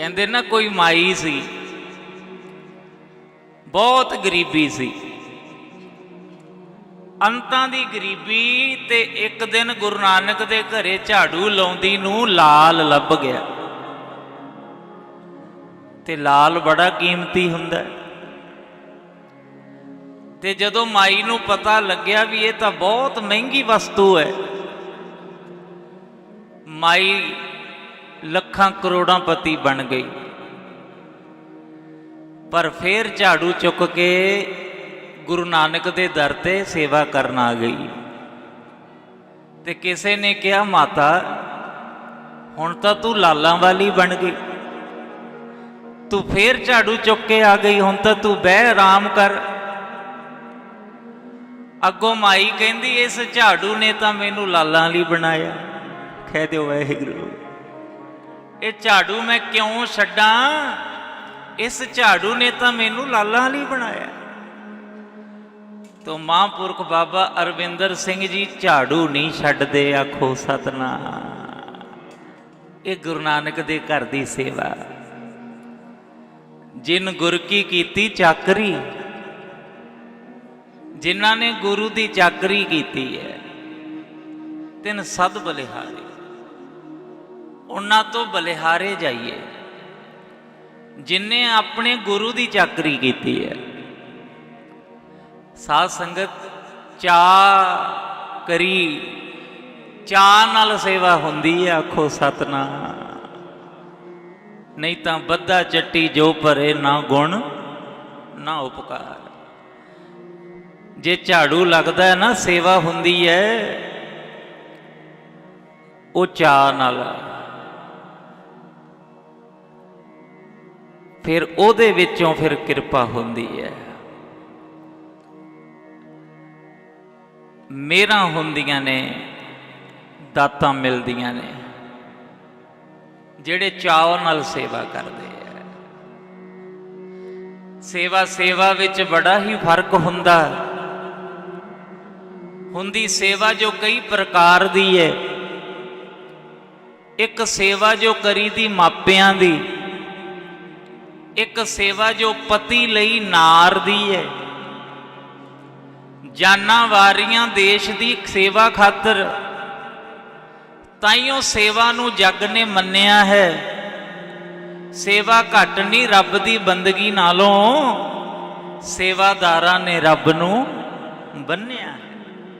ਕਹਿੰਦੇ ਨਾ ਕੋਈ ਮਾਈ ਸੀ, ਬਹੁਤ ਗਰੀਬੀ ਸੀ। ਅੰਤਾਂ ਦੀ ਗਰੀਬੀ ਤੇ ਇੱਕ ਦਿਨ ਗੁਰੂ ਨਾਨਕ ਦੇ ਘਰੇ ਝਾੜੂ ਲਾਉਂਦੀ ਨੂੰ ਲਾਲ ਲੱਭ ਗਿਆ। ਤੇ ਲਾਲ ਬੜਾ ਕੀਮਤੀ ਹੁੰਦਾ ਤੇ ਜਦੋਂ ਮਾਈ ਨੂੰ ਪਤਾ ਲੱਗਿਆ ਵੀ ਇਹ ਤਾਂ ਬਹੁਤ ਮਹਿੰਗੀ ਵਸਤੂ ਹੈ, ਮਾਈ ਲੱਖਾਂ ਕਰੋੜਾਂ ਪਤੀ ਬਣ ਗਈ ਪਰ ਫੇਰ ਝਾੜੂ ਚੁੱਕ ਕੇ ਗੁਰੂ ਨਾਨਕ ਦੇ ਦਰ ਤੇ ਸੇਵਾ ਕਰਨ ਆ ਗਈ। ਤੇ ਕਿਸੇ ਨੇ ਕਿਹਾ, ਮਾਤਾ, ਹੁਣ ਤਾਂ ਤੂੰ ਲਾਲਾਂ ਵਾਲੀ ਬਣ ਗਈ। ਤੂੰ ਫੇਰ ਝਾੜੂ ਚੁੱਕ ਕੇ ਆ ਗਈ, ਹੁਣ ਤਾਂ ਤੂੰ ਬਹਿ, ਆਰਾਮ ਕਰ। ਅੱਗੋਂ ਮਾਈ ਕਹਿੰਦੀ, ਇਸ ਝਾੜੂ ਨੇ ਤਾਂ ਮੈਨੂੰ ਲਾਲਾਂ ਲਈ ਬਣਾਇਆ। ਕਹਿ ਦਿਓ ਵਾਹਿਗੁਰੂ। ਇਹ ਝਾੜੂ ਮੈਂ ਕਿਉਂ ਛੱਡਾਂ? ਇਸ ਝਾੜੂ ਨੇ ਤਾਂ ਮੈਨੂੰ ਲਾਲਾਂ ਲਈ ਬਣਾਇਆ। ਤੋ ਮਹਾਂਪੁਰਖ ਬਾਬਾ ਅਰਵਿੰਦਰ ਸਿੰਘ ਜੀ ਝਾੜੂ ਨਹੀਂ ਛੱਡਦੇ, ਆਖੋ ਸਤਨਾਮ। ਇਹ ਗੁਰੂ ਨਾਨਕ ਦੇ ਘਰ ਦੀ ਸੇਵਾ। ਜਿਨ ਗੁਰ ਕੀ ਕੀਤੀ, ਚਾਕਰੀ। ਜਿਨ੍ਹਾਂ ਨੇ ਗੁਰੂ ਦੀ ਚਾਕਰੀ ਕੀਤੀ ਹੈ, ਤਿੰਨ ਸਦ ਬਲਿਹਾਰੇ। ਉਹਨਾਂ ਤੋਂ ਬਲਿਹਾਰੇ ਜਾਈਏ ਜਿਨਨੇ ਆਪਣੇ ਗੁਰੂ ਦੀ ਚਾਕਰੀ ਕੀਤੀ ਹੈ। ਸਾਧ ਸੰਗਤ ਚਾ ਕਰੀ, ਚਾ ਨਾਲ ਸੇਵਾ ਹੁੰਦੀ ਹੈ, ਆਖੋ ਸਤਨਾਮ। ਨਹੀਂ ਤਾਂ ਬੱਧਾ ਚੱਟੀ ਜੋ ਭਰੇ ਨਾ ਗੁਣ, ਨਾ ਉਪਕਾਰ। ਜੇ ਝਾੜੂ ਲੱਗਦਾ ਹੈ ਨਾ, ਸੇਵਾ ਹੁੰਦੀ ਹੈ, ਉਹ ਚਾਹ ਨਾਲ ਫਿਰ ਉਹਦੇ ਵਿੱਚੋਂ ਫਿਰ ਕਿਰਪਾ ਹੁੰਦੀ ਹੈ। ਮੇਰਾ ਹੁੰਦੀਆਂ ਨੇ, ਦਾਤਾਂ ਮਿਲਦੀਆਂ ਨੇ, ਜਿਹੜੇ ਚਾਅ ਨਾਲ ਸੇਵਾ ਕਰਦੇ ਆ। ਸੇਵਾ ਸੇਵਾ ਵਿੱਚ ਬੜਾ ਹੀ ਫ਼ਰਕ ਹੁੰਦਾ। ਹੁੰਦੀ ਸੇਵਾ ਜੋ ਕਈ ਪ੍ਰਕਾਰ ਦੀ ਹੈ। ਇੱਕ ਸੇਵਾ ਜੋ ਕਰੀ ਦੀ ਮਾਪਿਆਂ ਦੀ ਇੱਕ ਸੇਵਾ ਜੋ ਪਤੀ ਲਈ ਨਾਰ ਦੀ ਹੈ। ਜਾਨਾਂ ਵਾਰੀਆਂ ਦੇਸ਼ ਦੀ ਸੇਵਾ ਖਾਤਰ ਤਾਈਓ ਸੇਵਾ ਨੂੰ ਜੱਗ ਨੇ ਮੰਨਿਆ ਹੈ। ਸੇਵਾ ਘੱਟ ਨਹੀਂ, ਰੱਬ ਦੀ ਬੰਦਗੀ ਨਾਲੋਂ ਸੇਵਾਦਾਰਾਂ ਨੇ ਰੱਬ ਨੂੰ ਬੰਨਿਆ।